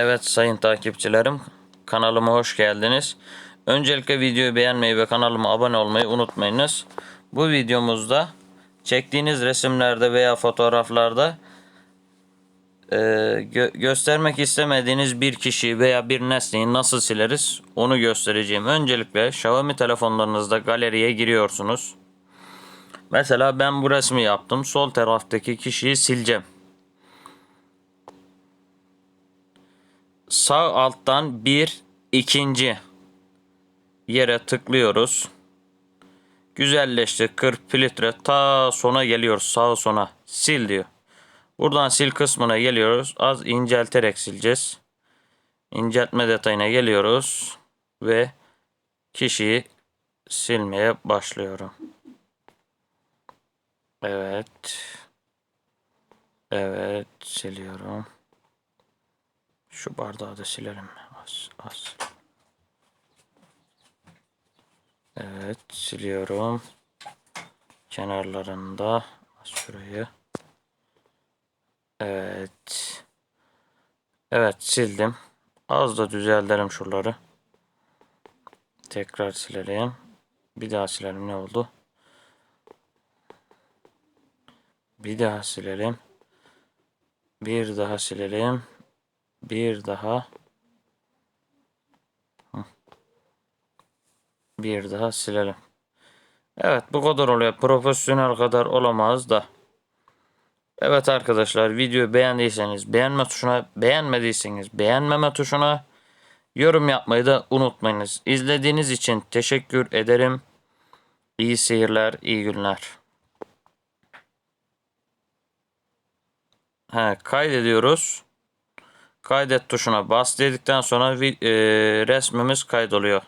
Evet sayın takipçilerim kanalıma hoş geldiniz. Öncelikle videoyu beğenmeyi ve kanalıma abone olmayı unutmayınız. Bu videomuzda çektiğiniz resimlerde veya fotoğraflarda e, gö- göstermek istemediğiniz bir kişiyi veya bir nesneyi nasıl sileriz onu göstereceğim. Öncelikle Xiaomi telefonlarınızda galeriye giriyorsunuz. Mesela ben bu resmi yaptım. Sol taraftaki kişiyi sileceğim. Sağ alttan bir ikinci yere tıklıyoruz. Güzelleşti. 40 filtre ta sona geliyoruz. Sağ sona sil diyor. Buradan sil kısmına geliyoruz. Az incelterek sileceğiz. İnceltme detayına geliyoruz ve kişiyi silmeye başlıyorum. Evet. Evet siliyorum. Şu bardağı da silerim. Az, az. Evet siliyorum. Kenarlarında. Az Şurayı. Evet. Evet sildim. Az da düzeltelim şuraları. Tekrar silelim. Bir daha silelim ne oldu? Bir daha silelim. Bir daha silelim. Bir daha. Bir daha silelim. Evet bu kadar oluyor. Profesyonel kadar olamaz da. Evet arkadaşlar videoyu beğendiyseniz beğenme tuşuna beğenmediyseniz beğenmeme tuşuna yorum yapmayı da unutmayınız. İzlediğiniz için teşekkür ederim. İyi seyirler, iyi günler. He, kaydediyoruz. Kaydet tuşuna bas dedikten sonra e, resmimiz kaydoluyor.